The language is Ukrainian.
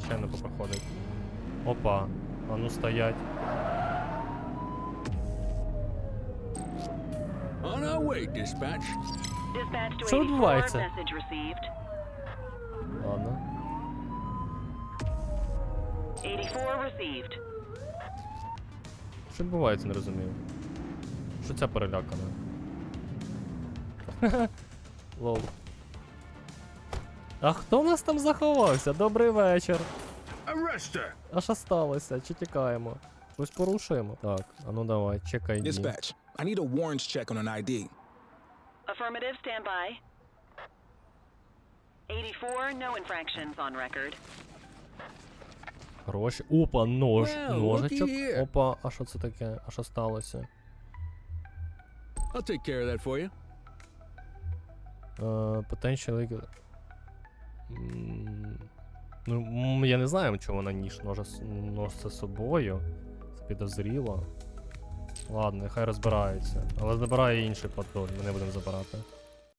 звичайно, попроходить. Опа. А ну стоять. On our way, dispatch. Dispatch to Що 84, відбувається? message received. Ладно. 84 received. Що відбувається, не розумію. Що ця перелякана? Лол. А хто в нас там заховався? Добрий вечір. А що сталося? Чи тікаємо? Щось порушуємо? Так, а ну давай, чекай. Dispatch, I need a warrants check on an ID. Affirmative, stand by. 84, no infractions on record. Гроші. Опа, нож. Well, Ножичок. looky here. Опа, а що це таке? А що сталося? I'll take care of that for you. Е, Potentially... Ну, я не знаю, чому вона ніж носить з собою. Це підозріло. Ладно, нехай розбираються. Але забирає інший патруль, ми не будемо забирати.